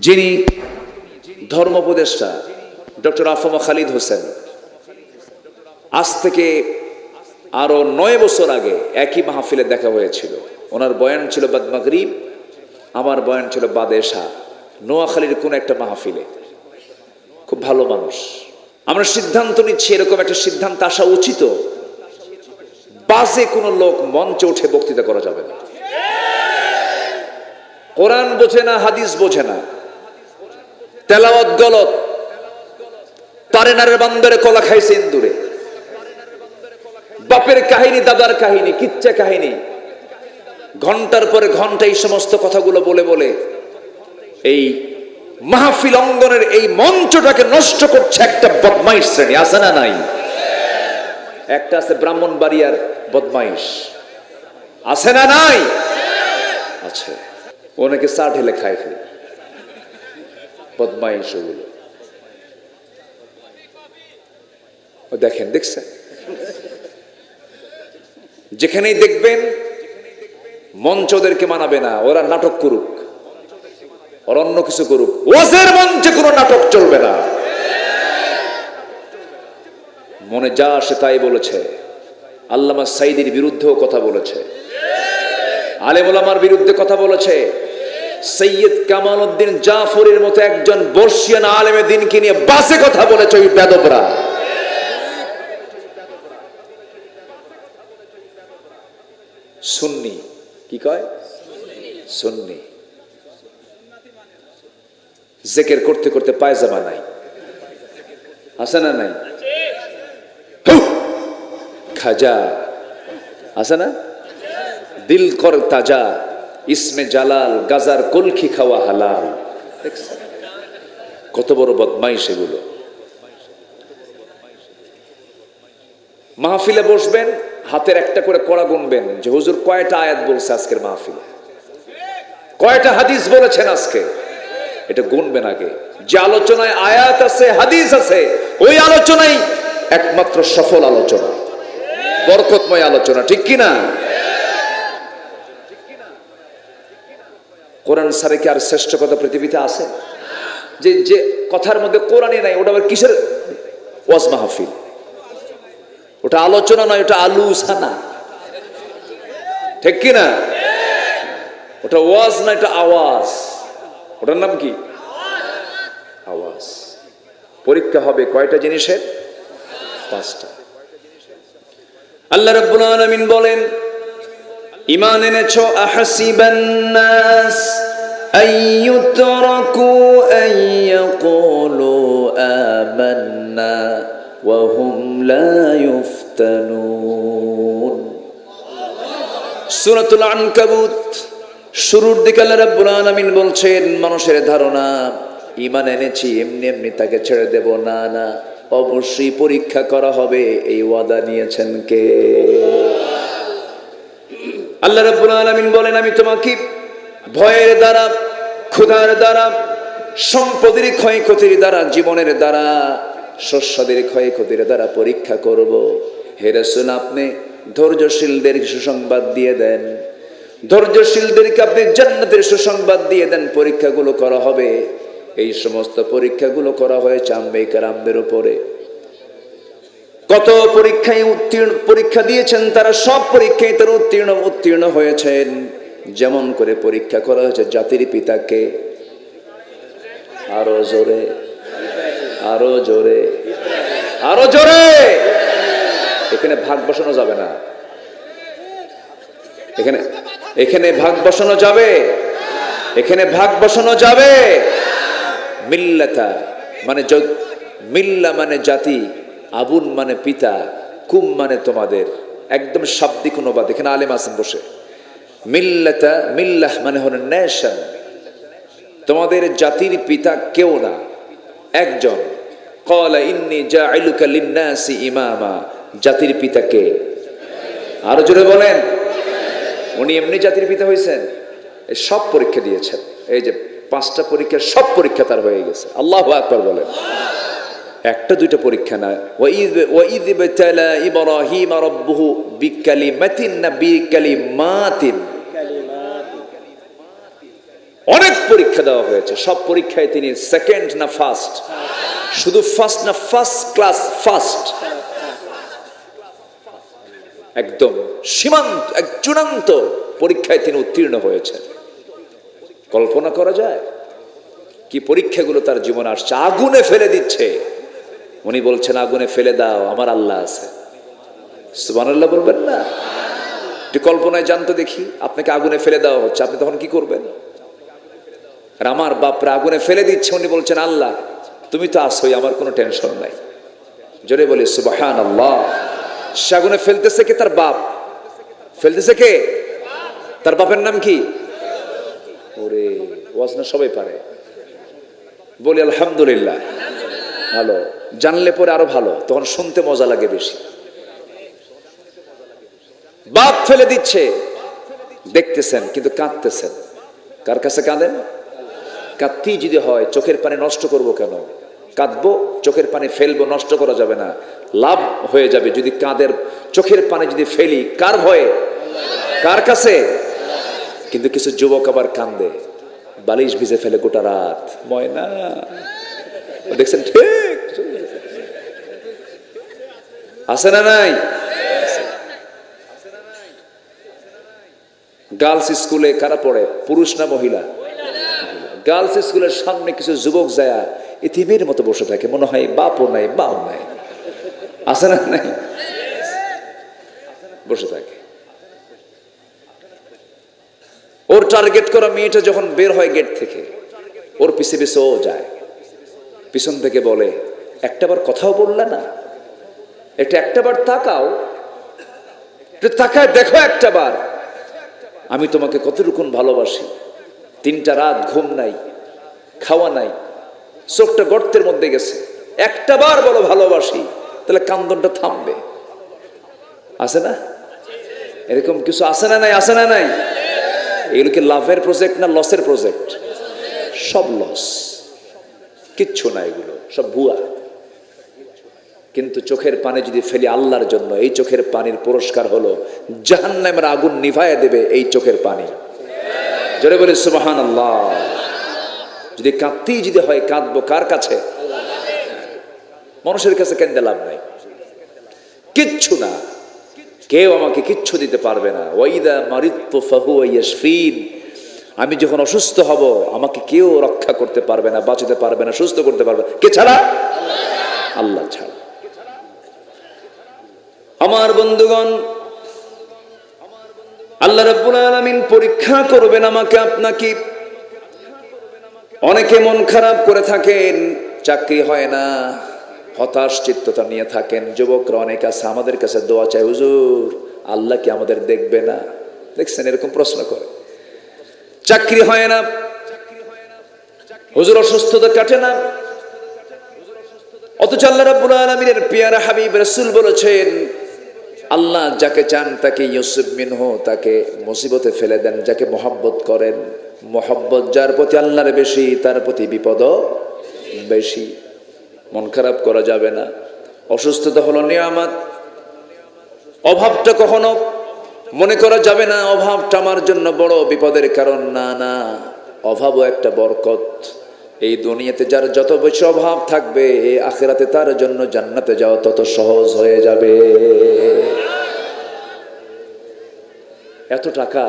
যিনি ধর্ম উপদেষ্টা, ডক্টর আফমা খালিদ হোসেন, আজ থেকে আরও নয় বছর আগে একই মাহফিলে দেখা হয়েছিল। ওনার বয়ান ছিল বাদ মাগরিব, আমার বয়ান ছিল বাদেশা নোয়াখালীর কোন একটা মাহফিলে। খুব ভালো মানুষ। আমরা সিদ্ধান্ত নিচ্ছি এরকম একটা সিদ্ধান্ত আসা উচিত। বাজে কোনো লোক মঞ্চে উঠে বক্তৃতা করা যাবে না। কোরআন বোঝে না, হাদিস বোঝে না। তেলাওয়াত গলত। তারে নারের বান্দরে কলা খাইছে ইন্দুরে। বাপের কাহিনী, দাদার কাহিনী, কিচ্ছা কাহিনী। ঘণ্টার পরে ঘণ্টা এই সমস্ত কথাগুলো বলে বলে এই মাহফিল অঙ্গনের এই মঞ্চটাকে নষ্ট করছে একটা বদমাইশ শ্রেণি, আছে না নাই? একটা আছে ব্রাহ্মণ বাড়িয়ার বদমাইশ। আছে না নাই? আছে। ওনাকে চা ঢেলে খায় ফেলে। দেখেন, দেখছেন? যেখানেই দেখবেন, মঞ্চ ওদেরকে মানাবে না, ওরা নাটক করুক। ওরা অন্য কিছু করুক। ওয়াজের মঞ্চে কোনো নাটক চলবে না। মনে যা আসে তাই বলেছে। আল্লামা সাইদির বিরুদ্ধেও কথা বলেছে। আলেমুলামার বিরুদ্ধে কথা বলেছে। সৈয়দ কামাল উদ্দিন জাফরের মতো একজন বর্ষিয়ান আলেমে দিনকে নিয়ে বাসে কথা বলেছে ওই বেদবরা সুন্নি। কি কয়? সুন্নি। জেকের করতে করতে পায়জামা নাই। আছে না নাই? খাজা। আছে না? দিল কর তাজা। ইসমে জালাল, গাজার কলখি খাওয়া হালাল। কত বড় বদমাই সেগুলো মাহফিলে বসবেন, হাতের একটা করে কড়া গুনবেন, যে হুজুর কয়টা আয়াত বলছে আজকের মাহফিলে? কয়টা হাদিস বলেছেন আজকে? এটা গুনবেন আগে। যে আলোচনায় আয়াত আছে, হাদিস আছে, ওই আলোচনাই একমাত্র সফল আলোচনা। বরকতময় আলোচনা, ঠিক কি কোরআন সারে কি আর শ্রেষ্ঠ কথা পৃথিবীতে আছে? যে যে কথার মধ্যে কোরআনই নাই, ওটা আবার কিসের? ওয়াজ মাহফিল। ওটা আলোচনা নয়, ওটা আলুসানা ঠিক কি না ওটা ওয়াজ না এটা আওয়াজ। ওটার নাম কি? আওয়াজ। পরীক্ষা হবে কয়টা জিনিসের? পাঁচটা। আল্লাহ রাব্বুল আলামিন বলেন ইমান এনেছো, আহাসিবান নাস। আইয়ুতরাকু আইয়াকুলু আমান্না ওয়া হুম লা ইফতানুন। সূরাতুল আনকাবুত, শুরুর দিকে আল্লাহ রাব্বুল বলছেন, মানুষের ধারণা, ইমান এনেছি, এমনি এমনি তাকে ছেড়ে দেব। না না, অবশ্যই পরীক্ষা করা হবে, এই ওয়াদা নিয়েছেন কে? আল্লাহ রাব্বুল আলামিন বলেন, আমি তোমাকে ভয়ের দ্বারা, ক্ষুধার দ্বারা, সম্পদের ক্ষয়ক্ষতির দ্বারা, জীবনের দ্বারা, শস্যদের ক্ষয়ক্ষতির দ্বারা পরীক্ষা করব। হে রাসূল, আপনি ধৈর্যশীলদের সুসংবাদ দিয়ে দেন। ধৈর্যশীলদেরকে আপনি জান্নাতের সুসংবাদ দিয়ে দেন, পরীক্ষাগুলো করা হবে। এই সমস্ত পরীক্ষাগুলো করা হয়েছে আম্বে কারামদের উপরে। কত পরীক্ষায় উত্তীর্ণ, পরীক্ষা দিয়েছেন, তারা সব পরীক্ষায় তারা উত্তীর্ণ উত্তীর্ণ হয়েছেন। যেমন করে পরীক্ষা করা হয়েছে, জাতির পিতাকে আরও জোরে আরও জোরে আরও জোরে! এখানে ভাগ বসানো যাবে না। এখানে এখানে ভাগ বসানো যাবে। এখানে ভাগ বসানো যাবে। মিল্লাতা মানে মিল্লা মানে জাতি। আবুন মানে পিতা, কুম মানে তোমাদের। একদম শাব্দিক অনুবাদ, এখানে আলেম আসেন বসে। মিল্লাতা, মিল্লাহ মানে হল নেশন। তোমাদের জাতির পিতা কেউ না, একজন। কলা ইন্নি জাইলুকা লিন্নাসি ইমামা। জাতির পিতা কে? আরও জোরে বলেন। উনি এমনি জাতির পিতা হয়েছেন সব পরীক্ষা দিয়েছেন। এই যে পাঁচটা পরীক্ষা সব পরীক্ষা তার হয়ে গেছে। আল্লাহ আকবর বলেন। একটা, দুইটা পরীক্ষা না না অনেক পরীক্ষা দেওয়া হয়েছে। সব পরীক্ষায় তিনি সেকেন্ড না ফার্স্ট শুধু ফার্স্ট না ফার্স্ট ক্লাস ফার্স্ট একদম সীমান্ত, এক চূড়ান্ত পরীক্ষায় তিনি উত্তীর্ণ হয়েছেন। কল্পনা করা যায়? কি পরীক্ষাগুলো তার জীবনে আসছে? আগুনে ফেলে দিচ্ছে। উনি বলছেন, আগুনে ফেলে দাও, আমার আল্লাহ আছে। সুবহানাল্লাহ বলবেন, না। একটু কল্পনায় জানতো দেখি, আপনাকে আগুনে ফেলে দেওয়া হচ্ছে, আপনি তখন কি করবেন? আর আমার বাপরা আগুনে ফেলে দিচ্ছে, উনি বলছেন, আল্লাহ, তুমি তো আসোই আমার কোনো টেনশন নাই। জোরে বলি সুবাহান আল্লাহ সে আগুনে ফেলতেছে কে তার বাপ? ফেলতেছে কে? তার বাপের নাম কি? ওরে, ওয়াজ না সবাই পারে। বলি, আলহামদুলিল্লাহ। ভালো। জানলে পরে আরও ভালো, তখন শুনতে মজা লাগে বেশি। বাপ ফেলে দিচ্ছে। দেখতেছেন, কিন্তু কাঁদতেছেন। কার কাছে কাঁদেন? কাঁদতেই যদি হয়, চোখের পানি নষ্ট করব কেন? কাঁদবো, চোখের পানি ফেলব, নষ্ট করা যাবে না। লাভ হয়ে যাবে যদি কাঁদের, চোখের পানি যদি ফেলি, কার ভয়ে? কার কাছে? কিন্তু কিছু যুবক আবার কান্দে। বালিশ ভিজে ফেলে গোটা রাত। ময়না। দেখছেন, ঠিক। আছে না নাই? গার্লস স্কুলে কারা পড়ে? পুরুষ না মহিলা? গার্লস স্কুলের সামনে কিছু যুবক যায় ইতিমের মতো বসে থাকে, মনে হয় বাপও নাই বাও নাই। আছে না নাই? বসে থাকে। ওর টার্গেট করা মেয়েটা যখন বের হয় গেট থেকে, ওর পিছে পিছে ও যায়। পিছন থেকে বলে, একটাবার কথাও বললে না? এটা একটাবার তাকাও। তাকায় দেখো একটাবার আমি তোমাকে কতটুকুন ভালোবাসি। তিনটা রাত ঘুম নাই, খাওয়া নাই, চোখটা গর্তের মধ্যে গেছে। একটা বার বলো ভালোবাসি, তাহলে কান্দনটা থামবে। আছে না? এরকম কিছু আছে না নাই? আছে না নাই? এগুলো কি লাভের প্রজেক্ট না লসের প্রজেক্ট সব লস কিচ্ছু না এগুলো, সব ভুয়া। কিন্তু চোখের পানি যদি ফেলি আল্লাহর জন্য, এই চোখের পানির পুরস্কার হলো জাহান্নামের আগুন নিভাইয়া দেবে এই চোখের পানি। জোরে বলে সুবাহান আল্লাহ যদি কাঁদতেই যদি হয়, কাঁদবো কার কাছে? মানুষের কাছে কেন্দ্রে লাভ নাই। কিচ্ছু না। কেউ আমাকে কিচ্ছু দিতে পারবে না। ওয়াইদা মারিত্ব ফাহু ইয়াশফিন। আমি যখন অসুস্থ হব, আমাকে কেউ রক্ষা করতে পারবে না, বাঁচাতে পারবে না, সুস্থ করতে পারবে না। কে ছাড়া? আল্লাহ ছাড়া। আমার বন্ধুগণ, আল্লাহ রাব্বুল আলামিন পরীক্ষা করবেন আমাকে আপনাকে। অনেকে মন খারাপ করে থাকেন, চাকরি হয় না, হতাশ চিত্ততা নিয়ে থাকেন। যুবকরা অনেক আছে, আমাদের কাছে দোয়া চায়, হুজুর, আল্লাহ কি আমাদের দেখবে না? দেখছেন, এরকম প্রশ্ন করে। চাকরি হয় না, হুজুর অসুস্থতা কাটে না। অথচ আল্লাহ রাব্বুল আলামিনের পিয়ারা হাবিব রাসূল বলেছেন আল্লাহ যাকে চান তাকে ইউসুফ মিনহু, তাকে মুসিবতে ফেলে দেন, যাকে মহব্বত করেন। মহব্বত যার প্রতি আল্লাহর বেশি, তার প্রতি বিপদ বেশি। মন খারাপ করা যাবে না। অসুস্থতা হলো নিয়ামত। অভাবটা কখনো মনে করা যাবে না, অভাবটা আমার জন্য বড় বিপদের কারণ। না না, অভাবও একটা বরকত। এই দুনিয়াতে যার যত বেশি অভাব থাকবে আখেরাতে তার জন্য জান্নাতে যাওয়া তত সহজ হয়ে যাবে। এত টাকা